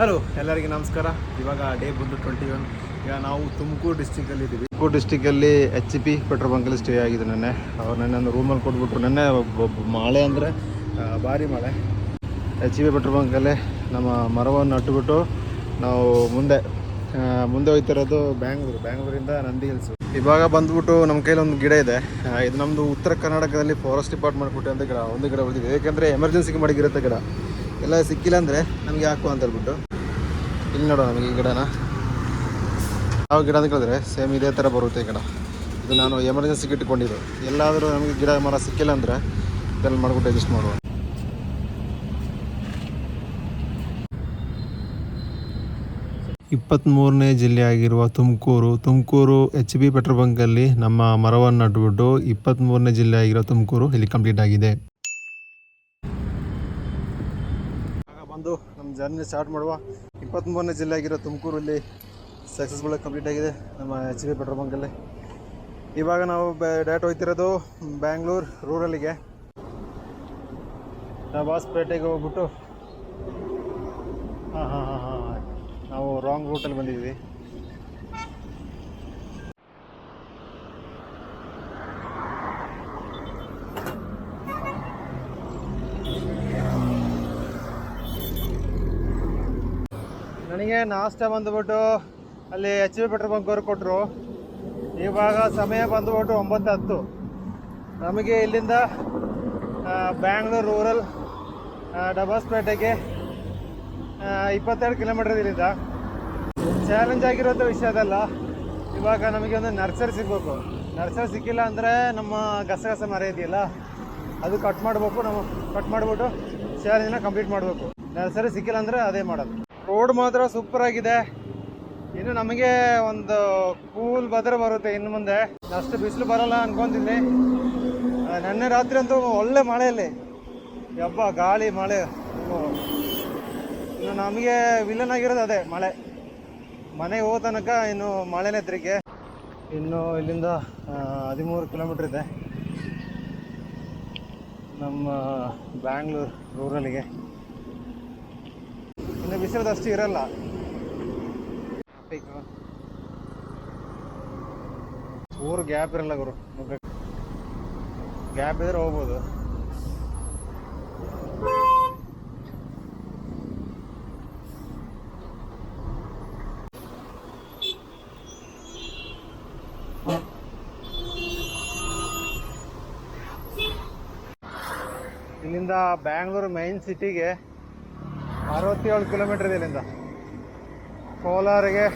Hello ಎಲ್ಲರಿಗೂ ನಮಸ್ಕಾರ. ಇವಾಗ ಡೇ ಬಂದು ಟ್ವೆಂಟಿ ಒನ್ ಈಗ ನಾವು ತುಮಕೂರು ಡಿಸ್ಟಿಕಲ್ಲಿ ಇದ್ದೀವಿ ತುಮಕೂರು ಡಿಸ್ಟಿಕಲ್ಲಿ ಎಚ್ ಪಿ ಪೆಟ್ರೋಲ್ ಬಂಕಲ್ಲಿ ಸ್ಟೇ ಆಗಿದೆ ನೆನ್ನೆ. ಅವ್ರು ನೆನ್ನೆ ಒಂದು ರೂಮಲ್ಲಿ ಕೊಟ್ಬಿಟ್ರು. ನೆನ್ನೆ ಮಳೆ ಅಂದರೆ ಭಾರಿ ಮಳೆ. ಎಚ್ ಪಿ ಪೆಟ್ರೋಲ್ ಬಂಕಲ್ಲೇ ನಮ್ಮ ಮರವನ್ನು ನಟ್ಟುಬಿಟ್ಟು ನಾವು ಮುಂದೆ ಮುಂದೆ ಹೋಗ್ತಿರೋದು ಬ್ಯಾಂಗ್ಳೂರು ಬ್ಯಾಂಗ್ಳೂರಿಂದ ನಂದಿ ಹಿಲ್ಸು ಇವಾಗ ಬಂದ್ಬಿಟ್ಟು ನಮ್ಮ ಕೈಲಿ ಒಂದು ಗಿಡ ಇದೆ. ಇದು ನಮ್ಮದು ಉತ್ತರ ಕರ್ನಾಟಕದಲ್ಲಿ ಫಾರೆಸ್ಟ್ ಡಿಪಾರ್ಟ್ಮೆಂಟ್ ಕೊಟ್ಟೆ ಅಂತ ಗಿಡ ಒಂದು ಗಿಡ ಉಳಿದಿದೆ. ಏಕೆಂದರೆ ಎಮರ್ಜೆನ್ಸಿಗೆ ಇರುತ್ತೆ ಗಿಡ. ಎಲ್ಲ ಸಿಕ್ಕಿಲ್ಲ ಅಂದರೆ ನಮಗೆ ಹಾಕು ಅಂತ ಹೇಳ್ಬಿಟ್ಟು. ಇಲ್ಲಿ ನೋಡೋ ನಮಗೆ ಈ ಗಿಡನ. ಯಾವ ಗಿಡ ಅಂತ ಕೇಳಿದ್ರೆ ಸೇಮ್ ಇದೇ ಥರ ಬರುತ್ತೆ ಈ ಗಿಡ. ಇದು ನಾನು ಎಮರ್ಜೆನ್ಸಿಗೆ ಇಟ್ಟುಕೊಂಡಿದ್ದು ಎಲ್ಲಾದರೂ ನಮಗೆ ಗಿಡ ಮರ ಸಿಕ್ಕಿಲ್ಲ ಅಂದರೆ ಇದನ್ನು ಮಾಡ್ಬಿಟ್ಟು ಅಡ್ಜಸ್ಟ್ ಮಾಡುವ. ಇಪ್ಪತ್ತ್ಮೂರನೇ ಜಿಲ್ಲೆ ಆಗಿರುವ Tumakuru. Tumakuru H B petrol ಬಂಕಲ್ಲಿ ನಮ್ಮ ಮರವನ್ನು ನಟ್ಬಿಟ್ಟು ಇಪ್ಪತ್ತ್ಮೂರನೇ ಜಿಲ್ಲೆ ಆಗಿರೋ ತುಮಕೂರು ಇಲ್ಲಿ ಕಂಪ್ಲೀಟ್ ಆಗಿದೆ ಆಗ ಬಂದು ನಮ್ಮ ಜರ್ನಿ ಸ್ಟಾರ್ಟ್ ಮಾಡುವ. ಇಪ್ಪತ್ತ್ಮೂರನೇ ಜಿಲ್ಲೆ ಆಗಿರೋ ತುಮಕೂರಲ್ಲಿ ಸಕ್ಸಸ್ಫುಲ್ಲಾಗಿ ಕಂಪ್ಲೀಟ್ ಆಗಿದೆ ನಮ್ಮ ಎಚ್ ಬಿ ಪೆಟ್ರೋಲ್ ಬಂಕಲ್ಲಿ ಇವಾಗ ನಾವು ಡೈರೆಕ್ಟ್ ಹೋಗ್ತಿರೋದು ಬ್ಯಾಂಗ್ಳೂರು ರೂರಲ್ಲಿಗೆ ನಾವು ಬಾಸ್ಪೇಟೆಗೆ ಹೋಗ್ಬಿಟ್ಟು, ಹಾಂ ಹಾಂ ಹಾಂ ಹಾಂ ನಾವು ರಾಂಗ್ ರೂಟಲ್ಲಿ ಬಂದಿದ್ವಿ ನನಗೆ ನಾಷ್ಟ ಬಂದುಬಿಟ್ಟು ಅಲ್ಲಿ ಎಚ್ ಬಿ ಪೆಟ್ರೋಲ್ ಬಂಕ್ ಅವರು ಕೊಟ್ಟರು ಇವಾಗ ಸಮಯ ಬಂದುಬಿಟ್ಟು ಒಂಬತ್ತು ಹತ್ತು. ನಮಗೆ ಇಲ್ಲಿಂದ ಬ್ಯಾಂಗ್ಳೂರು ರೂರಲ್ ಡಬಾಸ್ಪೇಟೆಗೆ ಇಪ್ಪತ್ತೆರಡು ಕಿಲೋಮೀಟರ್ ಇಲ್ಲಿಂದ ಚಾಲೆಂಜ್ ಆಗಿರೋಂಥ ವಿಷಯ ಅದಲ್ಲ. ಇವಾಗ ನಮಗೆ ಒಂದು ನರ್ಸರಿ ಸಿಗಬೇಕು. ನರ್ಸರಿ ಸಿಕ್ಕಿಲ್ಲ ಅಂದರೆ ನಮ್ಮ ಗಸಗಸ ಮರ ಇದೆಯಲ್ಲ, ಅದು ಕಟ್ ಮಾಡಬೇಕು ನಾವು ಕಟ್ ಮಾಡಿಬಿಟ್ಟು ಚಾಲೆಂಜನ್ನ ಕಂಪ್ಲೀಟ್ ಮಾಡಬೇಕು. ನರ್ಸರಿ ಸಿಕ್ಕಿಲ್ಲ ಅಂದರೆ ಅದೇ ಮಾಡೋದು. ರೋಡ್ ಮಾತ್ರ ಸೂಪರ್ ಆಗಿದೆ. ಇನ್ನು ನಮಗೆ ಒಂದು ಕೂಲ್ ಬದರ ಬರುತ್ತೆ ಇನ್ನು ಮುಂದೆ. ಅಷ್ಟು ಬಿಸಿಲು ಬರಲ್ಲ ಅನ್ಕೊಂತೀನಿ ನೆನ್ನೆ ರಾತ್ರಿ ಅಂತೂ ಒಳ್ಳೆ ಮಳೆಯಲ್ಲಿ. ಯಬ್ಬ, ಗಾಳಿ, ಮಳೆ. ಇನ್ನು ನಮಗೆ ವಿಲನ್ ಆಗಿರೋದು ಅದೇ, ಮಳೆ. ಮನೆಗೆ ಹೋದ ತನಕ ಇನ್ನು ಮಳೆನೇ ತಿರುಗಿ. ಇನ್ನು ಇಲ್ಲಿಂದ ಹದಿಮೂರು ಕಿಲೋಮೀಟ್ರ್ ಇದೆ. ನಮ್ಮ ಬ್ಯಾಂಗ್ಳೂರು ರೂರಲ್ಲಿಗೆ ಇನ್ನು ಬಿಸಿಲದಷ್ಟು ಇರಲ್ಲ. ಊರು ಗ್ಯಾಪ್ ಇರಲ್ಲ ಗುರು. ಗ್ಯಾಪ್ ಇದ್ರೆ ಹೋಗ್ಬೋದು. ಇಲ್ಲಿಂದ ಬ್ಯಾಂಗ್ಳೂರು ಮೈನ್ ಸಿಟಿಗೆ ಅರವತ್ತೇಳು ಕಿಲೋಮೀಟರ್ ಇದೆ ಇಲ್ಲಿಂದ. ಕೋಲಾರಿಗೆ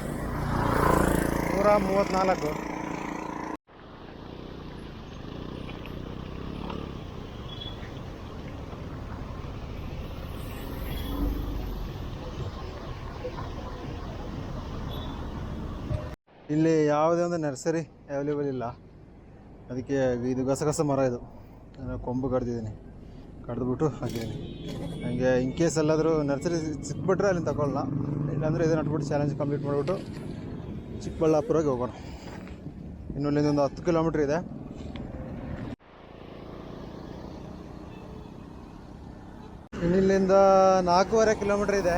ನೂರ ಮೂವತ್ತ್ನಾಲ್ಕು ಇಲ್ಲಿ ಯಾವುದೇ ಒಂದು ನರ್ಸರಿ ಅವೈಲೇಬಲ್ ಇಲ್ಲ. ಅದಕ್ಕೆ ಇದು ಗಸಗಸ ಮರ ಇದು. ಕೊಂಬು ಕಡ್ದಿದ್ದೀನಿ. ಕಡ್ದುಬಿಟ್ಟು ಹಾಗೆ. ನನಗೆ ಇನ್ ಕೇಸ್ ಎಲ್ಲಾದರೂ ನರ್ಸರಿ ಸಿಕ್ಬಿಟ್ರೆ ಅಲ್ಲಿ ತಗೊಳ್ಳೋಣ ಇಲ್ಲಾಂದರೆ ಇದನ್ನು ನಟ್ಬಿಟ್ಟು ಚಾಲೆಂಜ್ ಕಂಪ್ಲೀಟ್ ಮಾಡಿಬಿಟ್ಟು ಚಿಕ್ಕಬಳ್ಳಾಪುರಕ್ಕೆ ಹೋಗೋಣ. ಇನ್ನು ಇಲ್ಲಿಂದ ಒಂದು ಹತ್ತು ಕಿಲೋಮೀಟ್ರ್ ಇದೆ. ಇನ್ನಿಲ್ಲಿಂದ ನಾಲ್ಕೂವರೆ ಕಿಲೋಮೀಟ್ರ್ ಇದೆ.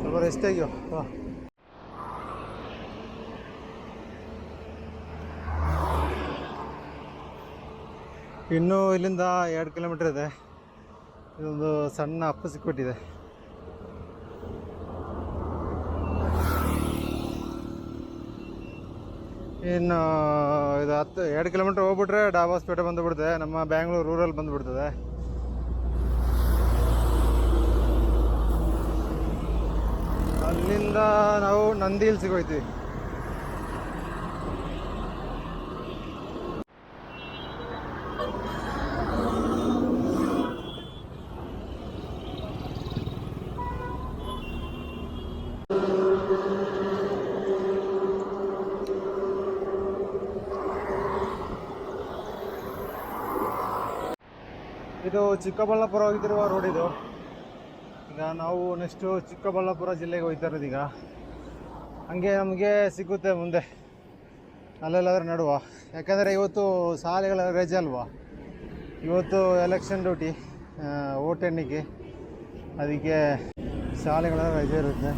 ಸ್ವಲ್ಪ ರೆಸ್ಟ್ ತೆಗಿಯೋ. ಬಾ ಇನ್ನು ಇಲ್ಲಿಂದ ಎರಡು ಕಿಲೋಮೀಟರ್ ಇದೆ. ಇದೊಂದು ಸಣ್ಣ ಅಪ್ಪು ಸಿಕ್ಬಿಟ್ಟಿದೆ ಇನ್ನು ಇದು ಹತ್ತು, ಎರಡು ಕಿಲೋಮೀಟ್ರ್ ಹೋಗ್ಬಿಟ್ರೆ ಡಾಬಾಸ್ಪೇಟೆ ಬಂದುಬಿಡ್ತದೆ. ನಮ್ಮ ಬ್ಯಾಂಗ್ಳೂರು ರೂರಲ್ ಬಂದುಬಿಡ್ತದೆ. ಅಲ್ಲಿಂದ ನಾವು ನಂದಿ ಹಿಲ್ಸಿಗೆ ಹೋಗ್ತೀವಿ ಇದು ಚಿಕ್ಕಬಳ್ಳಾಪುರ ಹೋಗಿದ್ದಿರುವ ರೋಡ್ ಇದು. ಈಗ ನಾವು ನೆಕ್ಸ್ಟು ಚಿಕ್ಕಬಳ್ಳಾಪುರ ಜಿಲ್ಲೆಗೆ ಹೋಗ್ತಾ ಇರೋದು ಈಗ. ಹಂಗೆ ನಮಗೆ ಸಿಗುತ್ತೆ ಮುಂದೆ. ಅಲ್ಲೆಲ್ಲಾದ್ರೂ ನಡುವ. ಯಾಕಂದರೆ ಇವತ್ತು ಶಾಲೆಗಳ ರಜೆ ಅಲ್ವಾ? ಇವತ್ತು ಎಲೆಕ್ಷನ್ ಡ್ಯೂಟಿ ಓಟ್ ಎಣ್ಣಿಕೆ. ಅದಕ್ಕೆ ಶಾಲೆಗಳ ರಜೆ ಇರುತ್ತೆ.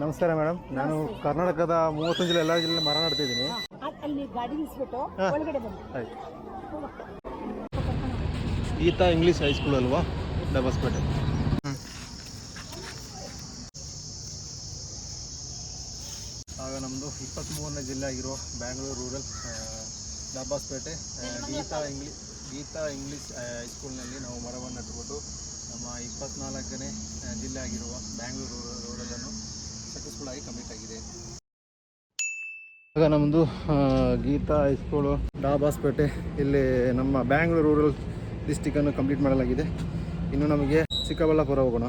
ನಮಸ್ಕಾರ ಮೇಡಮ್. ನಾನು ಕರ್ನಾಟಕದ ಮೂವತ್ತೊಂದು ಜಿಲ್ಲೆ ಎಲ್ಲ ಜಿಲ್ಲೆ ಮರ ನಡ್ತಿದ್ದೀನಿ ಅದ್- ಅಲ್ಲಿ ಗಾಡಿ ನಿಲ್ಸ್ಬಿಟ್ಟು ಹಾ. ಒಳಗಡೆ ಬನ್ನಿ. ಆಯ್ತು. ಗೀತಾ ಇಂಗ್ಲೀಷ್ ಹೈಸ್ಕೂಲ್ ಅಲ್ವಾ? ಡಬಸ್ಪೇಟೆ ಆಗ ನಮ್ಮದು ಇಪ್ಪತ್ತ್ಮೂರನೇ ಜಿಲ್ಲೆ ಆಗಿರೋ ಬ್ಯಾಂಗ್ಳೂರು ರೂರಲ್ ಡಬ್ಬಾಸ್ಪೇಟೆ ಗೀತಾ ಇಂಗ್ಲಿ ಗೀತಾ ಇಂಗ್ಲೀಷ್ ಹೈಸ್ಕೂಲ್ನಲ್ಲಿ ನಾವು ಮರವನ್ನು ನಟ್ಬಿಟ್ಟು ನಮ್ಮ ಇಪ್ಪತ್ನಾಲ್ಕನೇ ಆ, ಜಿಲ್ಲೆ ಆಗಿರುವ ಬ್ಯಾಂಗ್ಳೂರು ರೂರಲ್ ರೂರಲನ್ನು ಸಕ್ಸಸ್ಫುಲ್ ಆಗಿ ಕಂಪ್ಲೀಟ್ ಆಗಿದೆ ಆಗ ನಮ್ಮದು ಗೀತಾ ಹೈಸ್ಕೂಲು ಡಾಬಾಸ್ಪೇಟೆ ಇಲ್ಲಿ ನಮ್ಮ ಬ್ಯಾಂಗ್ಳೂರು ರೂರಲ್ ಡಿಸ್ಟಿಕನ್ನು ಕಂಪ್ಲೀಟ್ ಮಾಡಲಾಗಿದೆ. ಇನ್ನು ನಮಗೆ ಚಿಕ್ಕಬಳ್ಳಾಪುರ ಹೋಗೋಣ.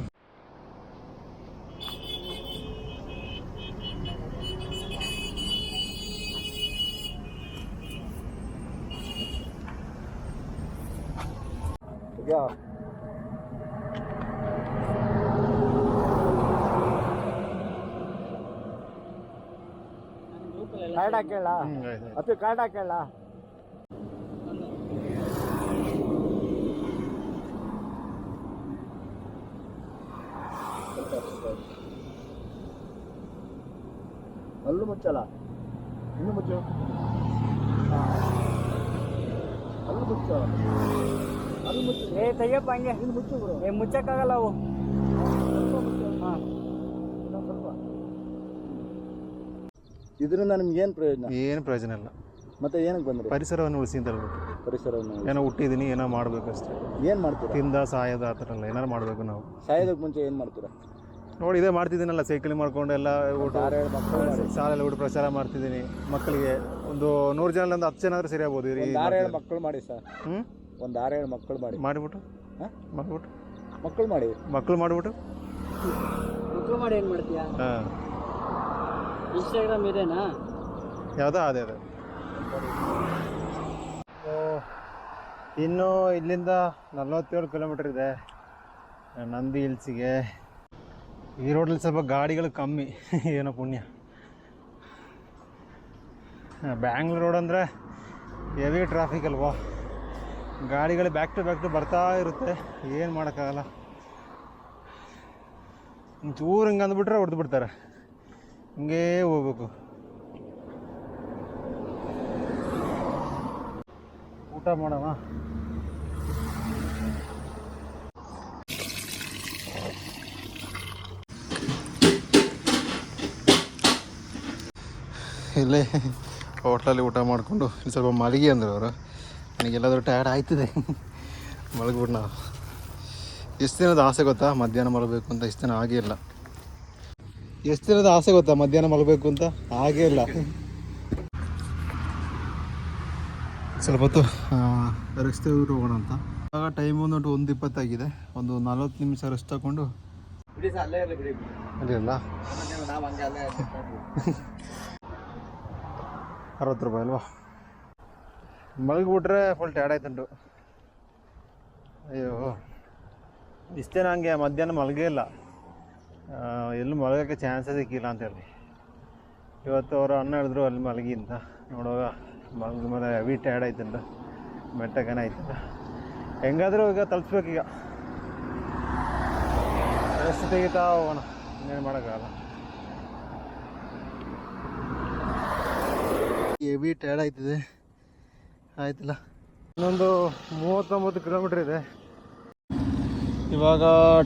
ಕಾರ್ಡ್ ಹಾಕೇಳ ಅದು. ಅಪ್ಪಿ ಕಾರ್ಡ್ ಹಾಕೇಳ ಅಲ್ಲೂ ಮುಚ್ಚಲ್ಲ. ಇನ್ನು ಮುಚ್ಚು. ಅಲ್ಲೂ ಮುಚ್ಚು. ಅಲ್ಲಿ ಮುಚ್ಚು. ಏ ತೆಗಿಯಪ್ಪ ಹಂಗೆ. ಇನ್ನು ಮುಚ್ಚು ಏ ಮುಚ್ಚಕ್ಕಾಗಲ್ಲ ಅವು ಹಾಂ ಇನ್ನೊಂದು ಸ್ವಲ್ಪ ಇದರಿಂದ ನಿಮ್ಗೆ ಏನು ಪ್ರಯೋಜನ? ಏನು ಪ್ರಯೋಜನ ಇಲ್ಲ. ಮತ್ತೆ ಏನಕ್ಕೆ ಬಂದ್ರಿ? ಪರಿಸರವನ್ನು ಉಳಿಸಿ ಅಂತ ಹೇಳ್ಬಿಟ್ಟು. ಪರಿಸರವನ್ನು ಏನೋ ಹುಟ್ಟಿದ್ದೀನಿ ಏನೋ ಮಾಡಬೇಕು ಅಷ್ಟೇ. ಏನು ಮಾಡ್ತೀರಾ? ತಿಂದ ಸಾಯದ ಆ ಥರ ಎಲ್ಲ ಏನಾರು ಮಾಡಬೇಕು ನಾವು. ಸಾಯೋದಕ್ಕೆ ಮುಂಚೆ ಏನು ಮಾಡ್ತೀರಾ? ನೋಡಿ ಇದೇ ಮಾಡ್ತಿದ್ದೀನಲ್ಲ ಸೈಕಲ್ ಮಾಡ್ಕೊಂಡು ಎಲ್ಲ ಊಟ ಆರು ಏಳು ಮಕ್ಕಳು ಶಾಲೆಯಲ್ಲಿ ಊಟ ಪ್ರಚಾರ ಮಾಡ್ತಿದ್ದೀನಿ ಮಕ್ಕಳಿಗೆ. ಒಂದು ನೂರು ಜನ ಒಂದು ಹತ್ತು ಜನ ಆದರೂ ಸರಿ ಆಗ್ಬೋದು ಈ ಆರು ಏಳು ಮಕ್ಕಳು ಮಾಡಿ ಸರ್. ಹ್ಞೂ ಒಂದು ಆರು ಏಳು ಮಕ್ಕಳು ಮಾಡಿ. ಮಾಡಿಬಿಟ್ಟು? ಹಾಂ? ಮಾಡಿಬಿಟ್ಟು? ಮಕ್ಕಳು ಮಾಡಿ. ಮಕ್ಕಳು ಮಾಡಿಬಿಟ್ಟು? ಮಕ್ಕಳು ಮಾಡಿ ಏನು ಮಾಡ್ತೀಯಾ? ಹಾಂ. ಇನ್ಸ್ಟಾಗ್ರಾಮ್ ಇದೇನಾ? ಯಾವುದೋ ಅದೇ ಅದೇ. ಇನ್ನು ಇಲ್ಲಿಂದ ನಲ್ವತ್ತೇಳು ಕಿಲೋಮೀಟ್ರ್ ಇದೆ ನಂದಿ ಹಿಲ್ಸಿಗೆ. ಈ ರೋಡಲ್ಲಿ ಸ್ವಲ್ಪ ಗಾಡಿಗಳು ಕಮ್ಮಿ. ಏನೋ ಪುಣ್ಯ. ಬ್ಯಾಂಗ್ಳೂರ್ ರೋಡ್ ಅಂದರೆ ಹೆವಿ ಟ್ರಾಫಿಕ್ ಅಲ್ವಾ? ಗಾಡಿಗಳು ಬ್ಯಾಕ್ ಟು ಬ್ಯಾಕ್ ಟು ಬರ್ತಾ ಇರುತ್ತೆ. ಏನು ಮಾಡೋಕ್ಕಾಗಲ್ಲ. ಚೂರು ಹಿಂಗೆ ಅಂದ್ಬಿಟ್ರೆ ಹೊಡೆದು ಬಿಡ್ತಾರೆ. ಹಿಂಗೇ ಹೋಗ್ಬೇಕು. ಊಟ ಮಾಡೋಣ. ಇಲ್ಲೇ ಹೋಟ್ಲಲ್ಲಿ ಊಟ ಮಾಡಿಕೊಂಡು ಇಲ್ಲಿ ಸ್ವಲ್ಪ ಮಲಗಿ ಅಂದರು ಅವರು ನನಗೆಲ್ಲಾದರೂ ಟಯರ್ಡ್ ಆಯ್ತಿದೆ. ಮಲಗ್ಬಿಟ್ಟು ನಾವು. ಎಷ್ಟು ದಿನದ ಆಸೆ ಗೊತ್ತಾ? ಮಧ್ಯಾಹ್ನ ಮಲಗಬೇಕು ಅಂತ ಇಷ್ಟು ದಿನ ಆಗೇ ಇಲ್ಲ ಎಷ್ಟು ದಿನದ ಆಸೆ ಗೊತ್ತಾ? ಮಧ್ಯಾಹ್ನ ಮಲಗಬೇಕು ಅಂತ? ಹಾಗೇ ಇಲ್ಲ. ಸ್ವಲ್ಪ ಹೊತ್ತು ರೆಸ್ಟ್ ಹೋಗೋಣ ಅಂತ. ಇವಾಗ ಟೈಮ್ ಬಂದ್ಬಿಟ್ಟು ಒಂದು ಇಪ್ಪತ್ತಾಗಿದೆ. ಒಂದು ನಲ್ವತ್ತು ನಿಮಿಷ ರೆಸ್ಟ್ ತಗೊಂಡು ಅಲ್ಲ ಅರವತ್ತು ರೂಪಾಯಿ ಅಲ್ವಾ? ಮಲಗಿಬಿಟ್ರೆ ಫುಲ್ ಟ್ಯಾಡ್ ಆಯ್ತುಂಟು. ಅಯ್ಯೋ. ಇಷ್ಟೇನ ಹಂಗೆ ಮಧ್ಯಾಹ್ನ ಮಲಗೇ ಇಲ್ಲ. ಎಲ್ಲೂ ಮಲಗೋಕ್ಕೆ ಚಾನ್ಸೇ ಸಿಕ್ಕಿಲ್ಲ ಅಂತ ಹೇಳಿ ಇವತ್ತು ಅವರು ಅನ್ನ ಹೇಳಿದ್ರು ಅಲ್ಲಿ ಮಲಗಿ ಅಂತ ನೋಡುವಾಗ ಮಲಗಿದ ಮೇಲೆ ಹೆವಿ ಟಯರ್ಡ್ ಆಯ್ತಂತ ಮೆಟ್ಟಗನ ಆಯ್ತಂತ ಹೆಂಗಾದರೂ ಈಗ ತಲುಪಿಸ್ಬೇಕೀಗ. ರೆಸ್ಟ್ ತೆಗಿತಾ ಹೋಗೋಣ, ಇನ್ನೇನು ಮಾಡೋಕ್ಕಾಗಲ್ಲ. ಹೆವಿ ಟಯರ್ಡ್ ಆಯ್ತಿದೆ. ಆಯ್ತಿಲ್ಲ. ಇನ್ನೊಂದು ಮೂವತ್ತೊಂಬತ್ತು ಕಿಲೋಮೀಟ್ರ್ ಇದೆ. ಇವಾಗ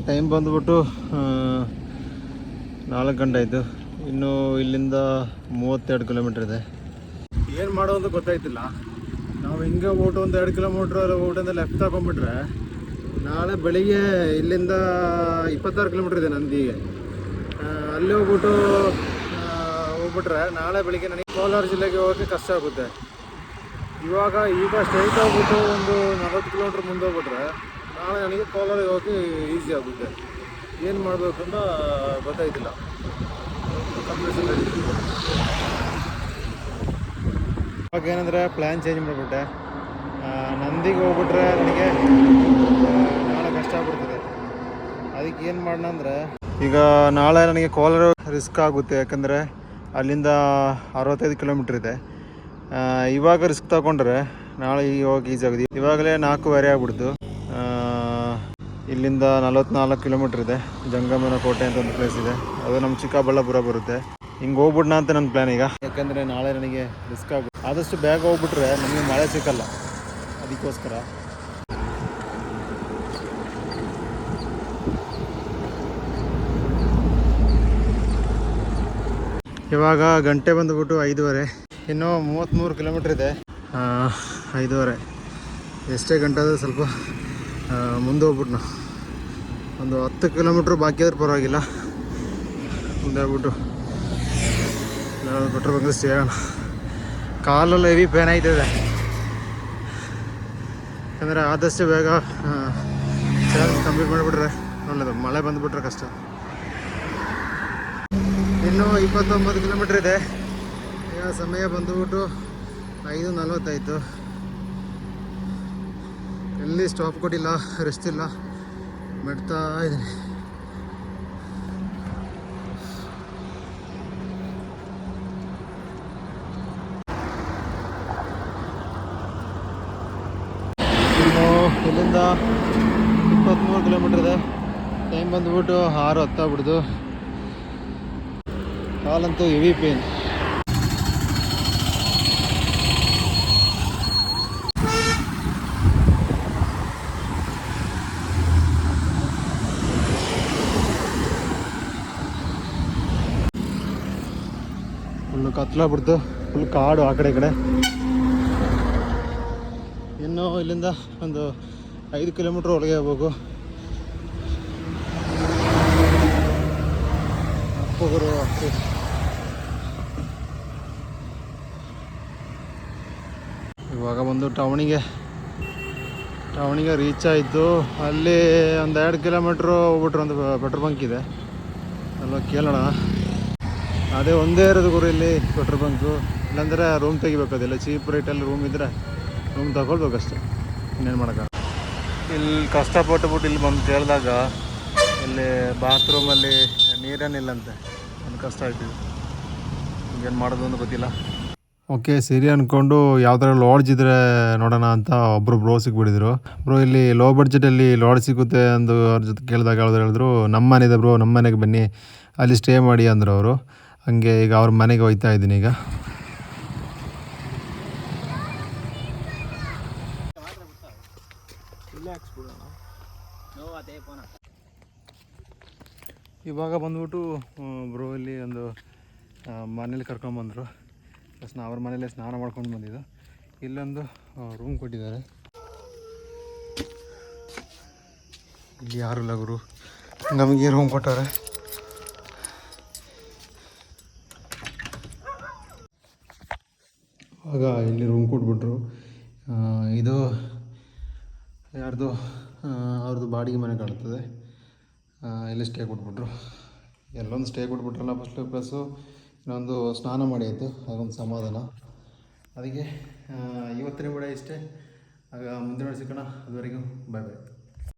ಟೈಮ್ ಬಂದ್ಬಿಟ್ಟು ನಾಲ್ಕು ಗಂಟೆ ಆಯಿತು. ಇನ್ನು ಇಲ್ಲಿಂದ ಮೂವತ್ತೆರಡು ಕಿಲೋಮೀಟ್ರ್ ಇದೆ. ಏನು ಮಾಡೋದು ಗೊತ್ತಾಯ್ತಿಲ್ಲ. ನಾವು ಹಿಂಗೆ ಓಟು ಒಂದು ಎರಡು ಕಿಲೋಮೀಟ್ರ್ ಓಟಿಂದ ಲೆಫ್ಟ್ ತಗೊಂಡ್ಬಿಟ್ರೆ ನಾಳೆ ಬೆಳಿಗ್ಗೆ ಇಲ್ಲಿಂದ ಇಪ್ಪತ್ತಾರು ಕಿಲೋಮೀಟ್ರ್ ಇದೆ ನಂದಿಗೆ ಅಲ್ಲಿ ಹೋಗ್ಬಿಟ್ಟು ಹೋಗ್ಬಿಟ್ರೆ ನಾಳೆ ಬೆಳಿಗ್ಗೆ ನನಗೆ ಕೋಲಾರ ಜಿಲ್ಲೆಗೆ ಹೋಗೋಕ್ಕೆ ಕಷ್ಟ ಆಗುತ್ತೆ. ಇವಾಗ ಈಗ ಸ್ಟ್ರೈಟ್ ಹೋಗ್ಬಿಟ್ಟು ಒಂದು ನಲ್ವತ್ತು ಕಿಲೋಮೀಟ್ರ್ ಮುಂದೆ ಹೋಗ್ಬಿಟ್ರೆ ನಾಳೆ ನನಗೆ ಕೋಲಾರಿಗೆ ಹೋಗೋಕ್ಕೆ ಈಸಿ ಆಗುತ್ತೆ. ಏನು ಮಾಡಬೇಕು ಅಂತ ಗೊತ್ತಾಯ್ತಿಲ್ಲ. ಇವಾಗ ಏನಂದರೆ ಪ್ಲ್ಯಾನ್ ಚೇಂಜ್ ಮಾಡಿಬಿಟ್ಟೆ. ನಂದಿಗೆ ಹೋಗ್ಬಿಟ್ರೆ ನನಗೆ ನಾಳೆ ಕಷ್ಟ ಆಗ್ಬಿಡ್ತದೆ. ಅದಕ್ಕೆ ಏನು ಮಾಡೋಣ ಅಂದರೆ ಈಗ ನಾಳೆ ನನಗೆ ಕೋಲಾರ ರಿಸ್ಕ್ ಆಗುತ್ತೆ. ಯಾಕಂದರೆ ಅಲ್ಲಿಂದ ಅರವತ್ತೈದು ಕಿಲೋಮೀಟ್ರ್ ಇದೆ. ಇವಾಗ ರಿಸ್ಕ್ ತಗೊಂಡ್ರೆ ನಾಳೆ ಇವಾಗ ಹೋಗಿ ಆಗಿದೆ ಇವಾಗಲೇ ನಾಲ್ಕೂವರೆ ಆಗ್ಬಿಡ್ತು. ಆ, ಇಲ್ಲಿಂದ ನಲವತ್ನಾಲ್ಕು ಕಿಲೋಮೀಟ್ರ್ ಇದೆ. ಜಂಗಮನ ಕೋಟೆ ಅಂತ ಒಂದು ಪ್ಲೇಸ್ ಇದೆ. ಅದು ನಮ್ಮ ಚಿಕ್ಕಬಳ್ಳಾಪುರ ಬರುತ್ತೆ. ಹಿಂಗೆ ಹೋಗ್ಬಿಡ್ನ ಅಂತ ನನ್ನ ಪ್ಲ್ಯಾನ್ ಈಗ. ಯಾಕಂದರೆ ನಾಳೆ ನನಗೆ ರಿಸ್ಕ್ ಆಗುತ್ತೆ ಆದಷ್ಟು ಬೇಗ ಹೋಗ್ಬಿಟ್ರೆ ನಮಗೆ ಮಳೆ ಸಿಕ್ಕಲ್ಲ. ಅದಕ್ಕೋಸ್ಕರ. ಇವಾಗ ಗಂಟೆ ಬಂದುಬಿಟ್ಟು ಐದೂವರೆ. ಇನ್ನೂ ಮೂವತ್ತ್ಮೂರು ಕಿಲೋಮೀಟ್ರ್ ಇದೆ. ಐದೂವರೆ. ಎಷ್ಟೇ ಗಂಟೆ ಸ್ವಲ್ಪ ಮುಂದೆ ಹೋಗ್ಬಿಟ್ಟು ಒಂದು ಹತ್ತು ಕಿಲೋಮೀಟ್ರ್ ಬಾಕಿ ಆದ್ರೆ ಪರವಾಗಿಲ್ಲ. ಮುಂದೆ ಹೋಗ್ಬಿಟ್ಟು ಪೆಟ್ರೋಲ್ ಬಂಕ್ ಸೇರೋಣ ಕಾಲೆಲ್ಲ ಹೆವಿ ಪೇನ್ ಆಯ್ತದೆ ಯಾಕಂದರೆ ಆದಷ್ಟು ಬೇಗ ಚಾರ್ಜ್ ಕಂಪ್ಲೀಟ್ ಮಾಡಿಬಿಟ್ರೆ ಒಳ್ಳೆಯದು ಮಳೆ ಬಂದುಬಿಟ್ರೆ ಕಷ್ಟ. ಇನ್ನು ಇಪ್ಪತ್ತೊಂಬತ್ತು ಕಿಲೋಮೀಟ್ರ್ ಇದೆ. ಈಗ ಸಮಯ ಬಂದುಬಿಟ್ಟು ಐದು ನಲ್ವತ್ತಾಯಿತು ಎಲ್ಲಿ ಸ್ಟಾಪ್ ಕೊಟ್ಟಿಲ್ಲ ರೆಸ್ಟ್ ಇಲ್ಲ. ಮಾಡ್ತಾ ಇದ್ದೀನಿ. ಇಲ್ಲಿಂದ ಇಪ್ಪತ್ತ್ಮೂರು ಕಿಲೋಮೀಟ್ರ್ ಇದೆ. ಟೈಮ್ ಬಂದುಬಿಟ್ಟು ಆರು ಹತ್ತಾಗ್ಬಿಡ್ದು. ಕಾಲಂತೂ ಹೆವಿ ಪೇನ್ ಫುಲ್ಲು ಕತ್ಲಾಗ್ಬಿಡ್ತು ಫುಲ್ ಕಾಡು ಆ ಕಡೆ ಈ ಕಡೆ ಇನ್ನು ಇಲ್ಲಿಂದ ಒಂದು ಐದು ಕಿಲೋಮೀಟ್ರ್ ಒಳಗೆ ಹೋಗ್ಬೇಕು ಅಪ್ಪಗುರು ಅಪ್ಪು ಇವಾಗ ಬಂದು ಟೌನಿಗೆ ಟೌನಿಗೆ ರೀಚ್ ಆಯಿತು ಅಲ್ಲಿ ಒಂದು ಎರಡು ಕಿಲೋಮೀಟ್ರು ಹೋಗ್ಬಿಟ್ರೆ ಒಂದು ಪೆಟ್ರೋಲ್ ಬಂಕ್ ಇದೆ ಅಲ್ವ ಕೇಳೋಣ ಅದೇ ಒಂದೇ ಇರೋದು ಗುರು ಇಲ್ಲಿ ಪೆಟ್ರೋಲ್ ಬಂಕು. ಇಲ್ಲಾಂದ್ರೆ ರೂಮ್ ತೆಗಿಬೇಕು ಅದೆಲ್ಲ. ಚೀಪ್ ರೇಟಲ್ಲಿ ರೂಮ್ ಇದ್ರೆ ರೂಮ್ ತಗೊಳ್ಬೇಕಷ್ಟೆ ಇನ್ನೇನು ಮಾಡೋಕ್ಕ ಇಲ್ಲಿ ಕಷ್ಟಪಟ್ಟುಬಿಟ್ಟು ಇಲ್ಲಿ ಬಂದು ಕೇಳಿದಾಗ ಇಲ್ಲಿ ಬಾತ್ರೂಮಲ್ಲಿ ನೀರೇನಿಲ್ಲಂತೆ ಒಂದು ಕಷ್ಟ ಆಯ್ತು. ಏನು ಮಾಡೋದು ಅಂತ ಗೊತ್ತಿಲ್ಲ. ಓಕೆ ಸರಿ ಅಂದ್ಕೊಂಡು ಯಾವ್ದಾರ ಥರ ಲಾಡ್ಜ್ ಇದ್ರೆ ನೋಡೋಣ ಅಂತ ಒಬ್ಬರು ಬ್ರೋ ಸಿಕ್ಬಿಟ್ಟಿದ್ರು. ಬ್ರೋ ಇಲ್ಲಿ ಲೋ ಬಡ್ಜೆಟಲ್ಲಿ ಲಾಡ್ಜ್ ಸಿಗುತ್ತೆ ಅಂದು ಅವ್ರ ಜೊತೆ ಕೇಳಿದಾಗ ಹೇಳಿದ್ರು ನಮ್ಮ ಮನೆ ಇದೆ ಬ್ರೋ ನಮ್ಮ ಮನೆಗೆ ಬನ್ನಿ. ಅಲ್ಲಿ ಸ್ಟೇ ಮಾಡಿ ಅಂದರು ಅವರು. ಹಂಗೆ ಈಗ ಅವ್ರ ಮನೆಗೆ ಹೋಯ್ತಾ ಇದ್ದೀನಿ ಈಗ. ಇವಾಗ ಬಂದ್ಬಿಟ್ಟು ಬ್ರೋ ಇಲ್ಲಿ ಒಂದು ಮನೇಲಿ ಕರ್ಕೊಂಬಂದರು ಪ್ಲಸ್ ನಾ ಅವ್ರ ಮನೇಲೆ ಸ್ನಾನ ಮಾಡ್ಕೊಂಡು ಬಂದಿದ್ದು. ಇಲ್ಲೊಂದು ರೂಮ್ ಕೊಟ್ಟಿದ್ದಾರೆ. ಇಲ್ಲಿ ಯಾರು ಇಲ್ಲ ಗುರು. ನಮಗೆ ರೂಮ್ ಕೊಟ್ಟವ್ರೆ. ಆಗ ಇಲ್ಲಿ ರೂಮ್ ಕೊಟ್ಬಿಟ್ರು. ಇದು ಯಾರ್ದು ಅವ್ರದ್ದು ಬಾಡಿಗೆ ಮನೆ ಕಾಣ್ತದೆ. ಇಲ್ಲಿ ಸ್ಟೇ ಕೊಟ್ಬಿಟ್ರು. ಎಲ್ಲೊಂದು ಸ್ಟೇ ಕೊಟ್ಬಿಟ್ರಲ್ಲ ಫಸ್ಟ್ ಪ್ಲಸ್ಸು ಇನ್ನೊಂದು ಸ್ನಾನ ಮಾಡಿ ಆಯಿತು, ಅದೊಂದು ಸಮಾಧಾನ. ಅದಕ್ಕೆ ಇವತ್ತಿನ ಕೂಡ ಇಷ್ಟೇ. ಆಗ ಮುಂದಿನ ಸಿಗೋಣ. ಅದುವರೆಗೂ ಬಾಯ್ ಬಾಯ್